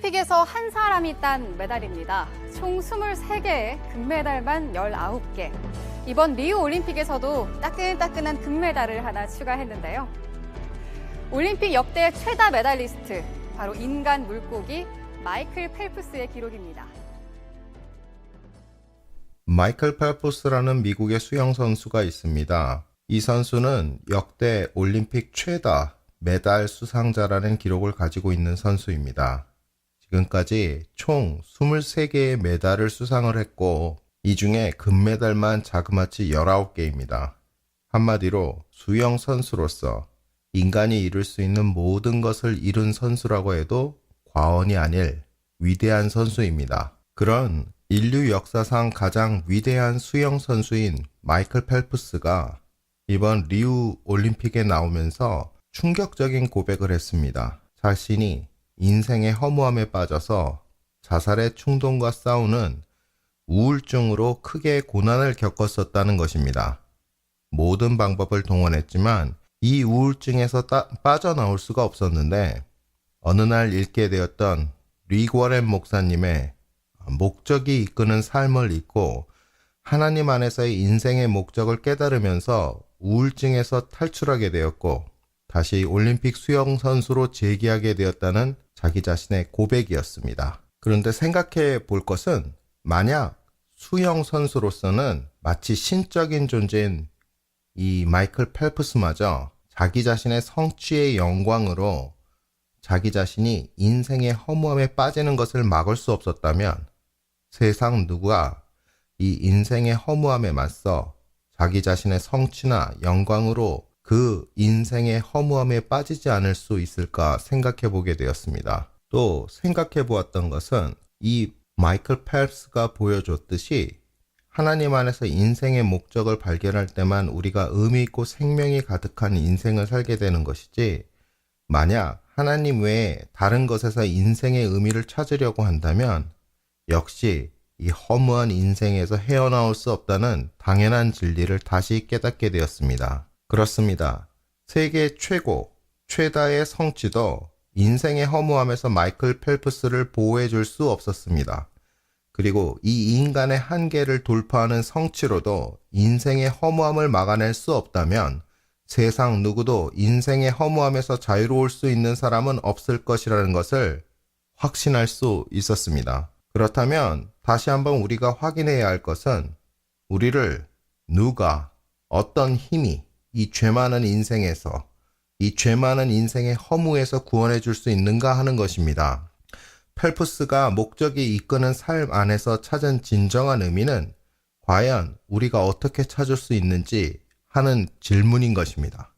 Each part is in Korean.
올림픽에서 한 사람이 딴 메달입니다. 총 23개의 금메달만 19개. 이번 리우 올림픽에서도 따끈따끈한 금메달을 하나 추가했는데요. 올림픽 역대 최다 메달리스트, 바로 인간 물고기 마이클 펠프스의 기록입니다. 마이클 펠프스라는 미국의 수영 선수가 있습니다. 이 선수는 역대 올림픽 최다 메달 수상자라는 기록을 가지고 있는 선수입니다. 지금까지 총 23개의 메달을 수상을 했고, 이 중에 금메달만 자그마치 19개입니다. 한마디로 수영 선수로서 인간이 이룰 수 있는 모든 것을 이룬 선수라고 해도 과언이 아닐 위대한 선수입니다. 그런 인류 역사상 가장 위대한 수영 선수인 마이클 펠프스가 이번 리우 올림픽에 나오면서 충격적인 고백을 했습니다. 자신이 인생의 허무함에 빠져서 자살의 충동과 싸우는 우울증으로 크게 고난을 겪었었다는 것입니다. 모든 방법을 동원했지만 이 우울증에서 따- 빠져나올 수가 없었는데 어느 날 읽게 되었던 리고렌 목사님의 목적이 이끄는 삶을 잊고 하나님 안에서의 인생의 목적을 깨달으면서 우울증에서 탈출하게 되었고 다시 올림픽 수영 선수로 재기하게 되었다는 자기 자신의 고백이었습니다. 그런데 생각해 볼 것은 만약 수영 선수로서는 마치 신적인 존재인 이 마이클 펠프스마저 자기 자신의 성취의 영광으로 자기 자신이 인생의 허무함에 빠지는 것을 막을 수 없었다면 세상 누구가 이 인생의 허무함에 맞서 자기 자신의 성취나 영광으로 그 인생의 허무함에 빠지지 않을 수 있을까 생각해 보게 되었습니다. 또 생각해 보았던 것은 이 마이클 펠프스가 보여줬듯이 하나님 안에서 인생의 목적을 발견할 때만 우리가 의미 있고 생명이 가득한 인생을 살게 되는 것이지 만약 하나님 외에 다른 것에서 인생의 의미를 찾으려고 한다면 역시 이 허무한 인생에서 헤어나올 수 없다는 당연한 진리를 다시 깨닫게 되었습니다. 그렇습니다. 세계 최고, 최다의 성취도 인생의 허무함에서 마이클 펠프스를 보호해 줄 수 없었습니다. 그리고 이 인간의 한계를 돌파하는 성취로도 인생의 허무함을 막아낼 수 없다면 세상 누구도 인생의 허무함에서 자유로울 수 있는 사람은 없을 것이라는 것을 확신할 수 있었습니다. 그렇다면 다시 한번 우리가 확인해야 할 것은 우리를 누가 어떤 힘이 이 죄 많은 인생에서 이 죄 많은 인생의 허무에서 구원해 줄 수 있는가 하는 것입니다. 펠프스가 목적이 이끄는 삶 안에서 찾은 진정한 의미는 과연 우리가 어떻게 찾을 수 있는지 하는 질문인 것입니다.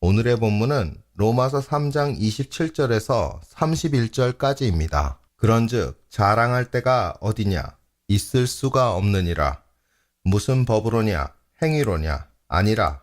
오늘의 본문은 로마서 3장 27절에서 31절까지입니다. 그런즉 자랑할 때가 어디냐 있을 수가 없느니라 무슨 법으로냐 행위로냐 아니라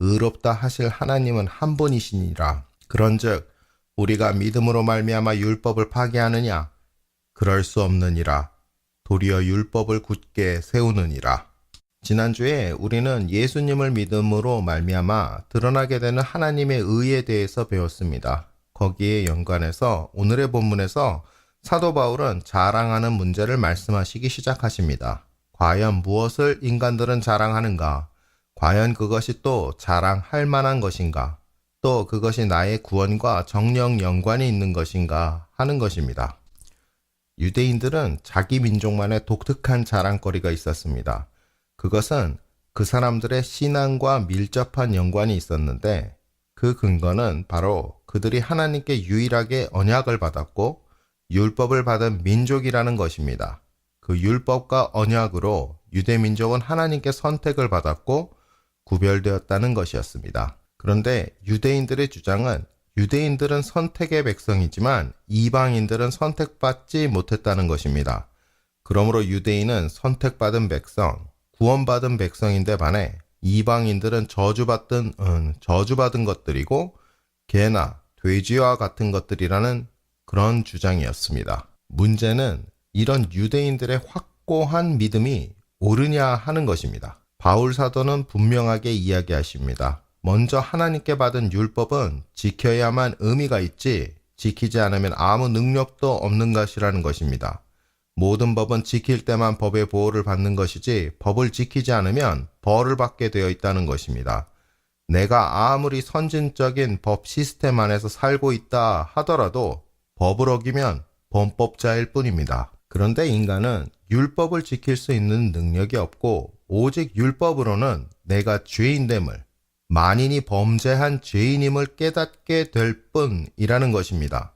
의롭다 하실 하나님은 한 분이시니라. 그런즉 우리가 믿음으로 말미암아 율법을 파괴하느냐? 그럴 수 없느니라. 도리어 율법을 굳게 세우느니라. 지난주에 우리는 예수님을 믿음으로 말미암아 드러나게 되는 하나님의 의에 대해서 배웠습니다. 거기에 연관해서 오늘의 본문에서 사도 바울은 자랑하는 문제를 말씀하시기 시작하십니다. 과연 무엇을 인간들은 자랑하는가? 과연 그것이 또 자랑할 만한 것인가? 또 그것이 나의 구원과 정령 연관이 있는 것인가? 하는 것입니다. 유대인들은 자기 민족만의 독특한 자랑거리가 있었습니다. 그것은 그 사람들의 신앙과 밀접한 연관이 있었는데 그 근거는 바로 그들이 하나님께 유일하게 언약을 받았고 율법을 받은 민족이라는 것입니다. 그 율법과 언약으로 유대 민족은 하나님께 선택을 받았고 구별되었다는 것이었습니다. 그런데 유대인들의 주장은 유대인들은 선택의 백성이지만 이방인들은 선택받지 못했다는 것입니다. 그러므로 유대인은 선택받은 백성, 구원받은 백성인데 반해 이방인들은 저주받던 음, 저주받은 것들이고 개나 돼지와 같은 것들이라는 그런 주장이었습니다. 문제는 이런 유대인들의 확고한 믿음이 옳으냐 하는 것입니다. 바울 사도는 분명하게 이야기하십니다. 먼저 하나님께 받은 율법은 지켜야만 의미가 있지 지키지 않으면 아무 능력도 없는 것이라는 것입니다. 모든 법은 지킬 때만 법의 보호를 받는 것이지 법을 지키지 않으면 벌을 받게 되어 있다는 것입니다. 내가 아무리 선진적인 법 시스템 안에서 살고 있다 하더라도 법을 어기면 범법자일 뿐입니다. 그런데 인간은 율법을 지킬 수 있는 능력이 없고 오직 율법으로는 내가 죄인됨을 만인이 범죄한 죄인임을 깨닫게 될 뿐이라는 것입니다.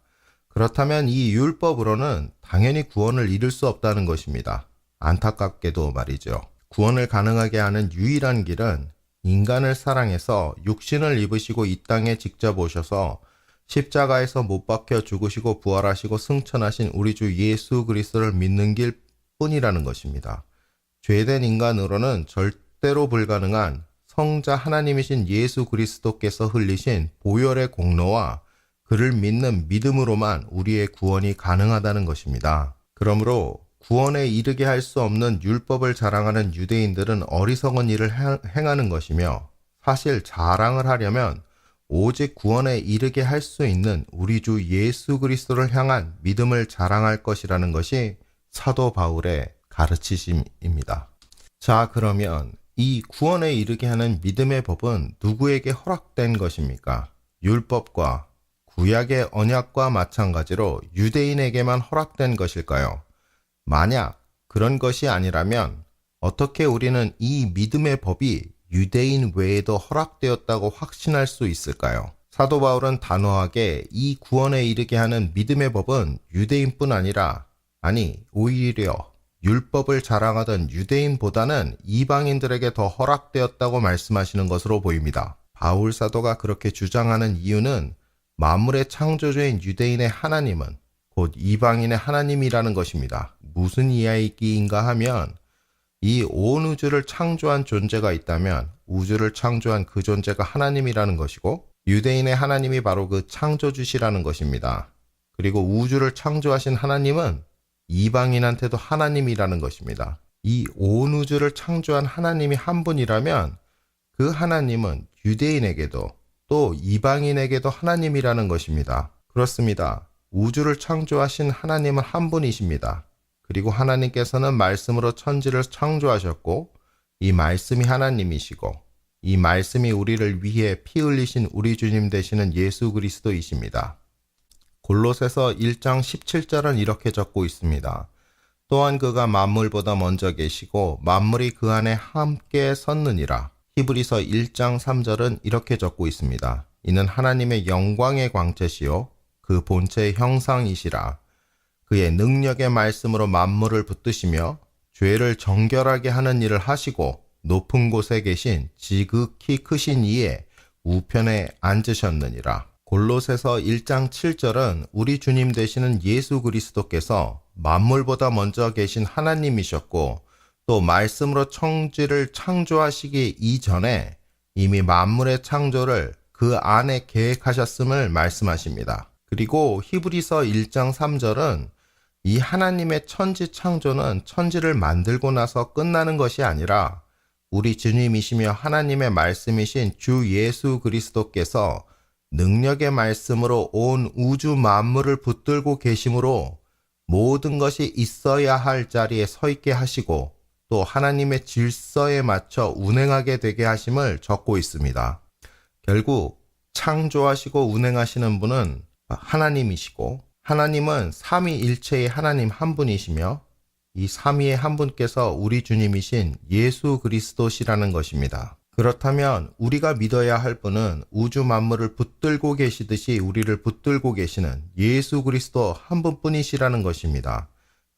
그렇다면 이 율법으로는 당연히 구원을 이룰 수 없다는 것입니다. 안타깝게도 말이죠. 구원을 가능하게 하는 유일한 길은 인간을 사랑해서 육신을 입으시고 이 땅에 직접 오셔서 십자가에서 못 박혀 죽으시고 부활하시고 승천하신 우리 주 예수 그리스도를 믿는 길 뿐이라는 것입니다. 죄된 인간으로는 절대로 불가능한 성자 하나님이신 예수 그리스도께서 흘리신 보혈의 공로와 그를 믿는 믿음으로만 우리의 구원이 가능하다는 것입니다. 그러므로 구원에 이르게 할 수 없는 율법을 자랑하는 유대인들은 어리석은 일을 행- 행하는 것이며 사실 자랑을 하려면 오직 구원에 이르게 할 수 있는 우리 주 예수 그리스도를 향한 믿음을 자랑할 것이라는 것이 사도 바울의 가르치심입니다. 자, 그러면 이 구원에 이르게 하는 믿음의 법은 누구에게 허락된 것입니까? 율법과 구약의 언약과 마찬가지로 유대인에게만 허락된 것일까요? 만약 그런 것이 아니라면 어떻게 우리는 이 믿음의 법이 유대인 외에도 허락되었다고 확신할 수 있을까요? 사도 바울은 단호하게 이 구원에 이르게 하는 믿음의 법은 유대인뿐 아니라 아니 오히려 율법을 자랑하던 유대인보다는 이방인들에게 더 허락되었다고 말씀하시는 것으로 보입니다. 바울 사도가 그렇게 주장하는 이유는 만물의 창조주인 유대인의 하나님은 곧 이방인의 하나님이라는 것입니다. 무슨 이야기인가 하면 이 온 우주를 창조한 존재가 있다면 우주를 창조한 그 존재가 하나님이라는 것이고 유대인의 하나님이 바로 그 창조주시라는 것입니다. 그리고 우주를 창조하신 하나님은 이방인한테도 하나님이라는 것입니다. 이 온 우주를 창조한 하나님이 한 분이라면 그 하나님은 유대인에게도 또 이방인에게도 하나님이라는 것입니다. 그렇습니다. 우주를 창조하신 하나님은 한 분이십니다. 그리고 하나님께서는 말씀으로 천지를 창조하셨고 이 말씀이 하나님이시고 이 말씀이 우리를 위해 피 흘리신 우리 주님 되시는 예수 그리스도이십니다. 골로새서 1장 17절은 이렇게 적고 있습니다. 또한 그가 만물보다 먼저 계시고 만물이 그 안에 함께 섰느니라. 히브리서 1장 3절은 이렇게 적고 있습니다. 이는 하나님의 영광의 광채시요 그 본체의 형상이시라. 그의 능력의 말씀으로 만물을 붙드시며 죄를 정결하게 하는 일을 하시고 높은 곳에 계신 지극히 크신 이에 우편에 앉으셨느니라. 골로새서 1장 7절은 우리 주님 되시는 예수 그리스도께서 만물보다 먼저 계신 하나님이셨고 또 말씀으로 청지를 창조하시기 이전에 이미 만물의 창조를 그 안에 계획하셨음을 말씀하십니다. 그리고 히브리서 1장 3절은 이 하나님의 천지 창조는 천지를 만들고 나서 끝나는 것이 아니라 우리 주님이시며 하나님의 말씀이신 주 예수 그리스도께서 능력의 말씀으로 온 우주 만물을 붙들고 계심으로 모든 것이 있어야 할 자리에 서 있게 하시고 또 하나님의 질서에 맞춰 운행하게 되게 하심을 적고 있습니다. 결국 창조하시고 운행하시는 분은 하나님이시고 하나님은 삼위일체의 하나님 한 분이시며 이 삼위의 한 분께서 우리 주님이신 예수 그리스도시라는 것입니다. 그렇다면 우리가 믿어야 할 분은 우주 만물을 붙들고 계시듯이 우리를 붙들고 계시는 예수 그리스도 한 분뿐이시라는 것입니다.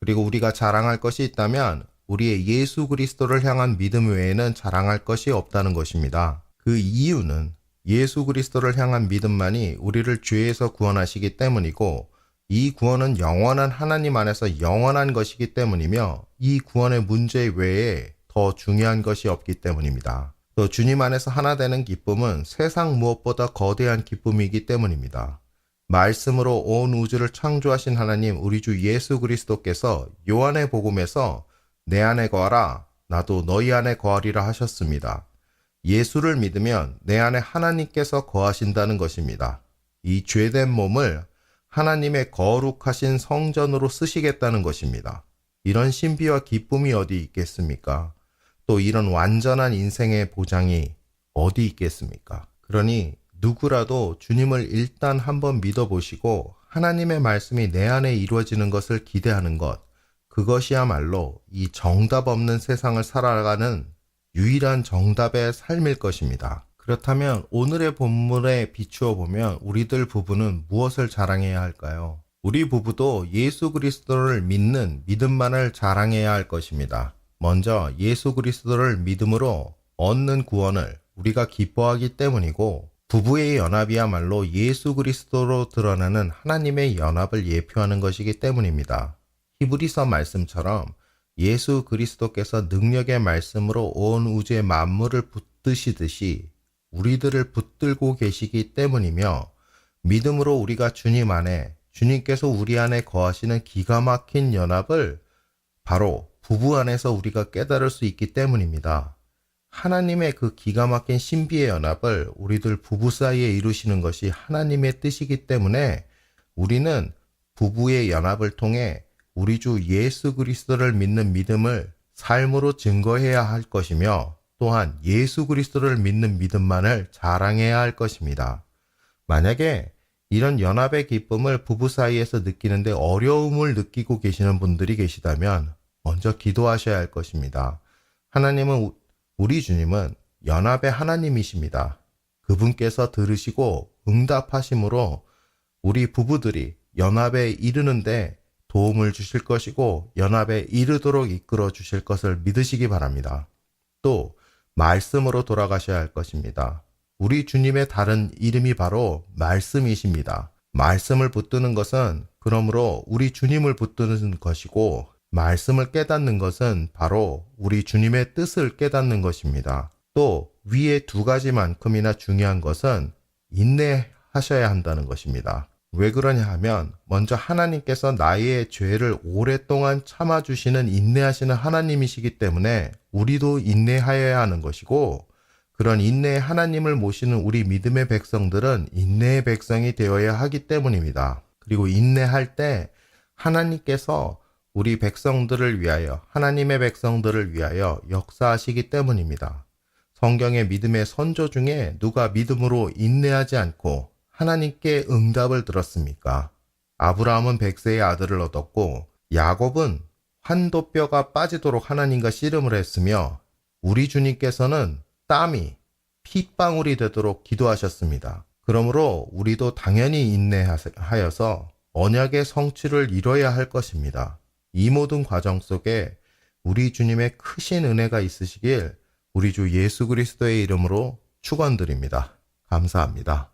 그리고 우리가 자랑할 것이 있다면 우리의 예수 그리스도를 향한 믿음 외에는 자랑할 것이 없다는 것입니다. 그 이유는 예수 그리스도를 향한 믿음만이 우리를 죄에서 구원하시기 때문이고 이 구원은 영원한 하나님 안에서 영원한 것이기 때문이며 이 구원의 문제 외에 더 중요한 것이 없기 때문입니다. 또 주님 안에서 하나 되는 기쁨은 세상 무엇보다 거대한 기쁨이기 때문입니다. 말씀으로 온 우주를 창조하신 하나님 우리 주 예수 그리스도께서 요한의 복음에서 내 안에 거하라 나도 너희 안에 거하리라 하셨습니다. 예수를 믿으면 내 안에 하나님께서 거하신다는 것입니다. 이 죄된 몸을 하나님의 거룩하신 성전으로 쓰시겠다는 것입니다. 이런 신비와 기쁨이 어디 있겠습니까? 또 이런 완전한 인생의 보장이 어디 있겠습니까? 그러니 누구라도 주님을 일단 한번 믿어보시고 하나님의 말씀이 내 안에 이루어지는 것을 기대하는 것, 그것이야말로 이 정답 없는 세상을 살아가는 유일한 정답의 삶일 것입니다. 그렇다면 오늘의 본문에 비추어 보면 우리들 부부는 무엇을 자랑해야 할까요? 우리 부부도 예수 그리스도를 믿는 믿음만을 자랑해야 할 것입니다. 먼저 예수 그리스도를 믿음으로 얻는 구원을 우리가 기뻐하기 때문이고 부부의 연합이야말로 예수 그리스도로 드러나는 하나님의 연합을 예표하는 것이기 때문입니다. 히브리서 말씀처럼 예수 그리스도께서 능력의 말씀으로 온 우주의 만물을 붙드시듯이 우리들을 붙들고 계시기 때문이며 믿음으로 우리가 주님 안에 주님께서 우리 안에 거하시는 기가 막힌 연합을 바로 부부 안에서 우리가 깨달을 수 있기 때문입니다. 하나님의 그 기가 막힌 신비의 연합을 우리들 부부 사이에 이루시는 것이 하나님의 뜻이기 때문에 우리는 부부의 연합을 통해 우리 주 예수 그리스도를 믿는 믿음을 삶으로 증거해야 할 것이며 또한 예수 그리스도를 믿는 믿음만을 자랑해야 할 것입니다. 만약에 이런 연합의 기쁨을 부부 사이에서 느끼는데 어려움을 느끼고 계시는 분들이 계시다면 먼저 기도하셔야 할 것입니다. 하나님은 우- 우리 주님은 연합의 하나님이십니다. 그분께서 들으시고 응답하심으로 우리 부부들이 연합에 이르는데 도움을 주실 것이고 연합에 이르도록 이끌어 주실 것을 믿으시기 바랍니다. 또 말씀으로 돌아가셔야 할 것입니다. 우리 주님의 다른 이름이 바로 말씀이십니다. 말씀을 붙드는 것은 그러므로 우리 주님을 붙드는 것이고 말씀을 깨닫는 것은 바로 우리 주님의 뜻을 깨닫는 것입니다. 또 위에 두 가지만큼이나 중요한 것은 인내하셔야 한다는 것입니다. 왜 그러냐 하면 먼저 하나님께서 나의 죄를 오랫동안 참아주시는 인내하시는 하나님이시기 때문에 우리도 인내하여야 하는 것이고 그런 인내의 하나님을 모시는 우리 믿음의 백성들은 인내의 백성이 되어야 하기 때문입니다. 그리고 인내할 때 하나님께서 우리 백성들을 위하여 하나님의 백성들을 위하여 역사하시기 때문입니다. 성경의 믿음의 선조 중에 누가 믿음으로 인내하지 않고 하나님께 응답을 들었습니까? 아브라함은 백세의 아들을 얻었고 야곱은 환도뼈가 빠지도록 하나님과 씨름을 했으며 우리 주님께서는 땀이 핏방울이 되도록 기도하셨습니다. 그러므로 우리도 당연히 인내하여서 언약의 성취를 이뤄야 할 것입니다. 이 모든 과정 속에 우리 주님의 크신 은혜가 있으시길 우리 주 예수 그리스도의 이름으로 축원드립니다. 감사합니다.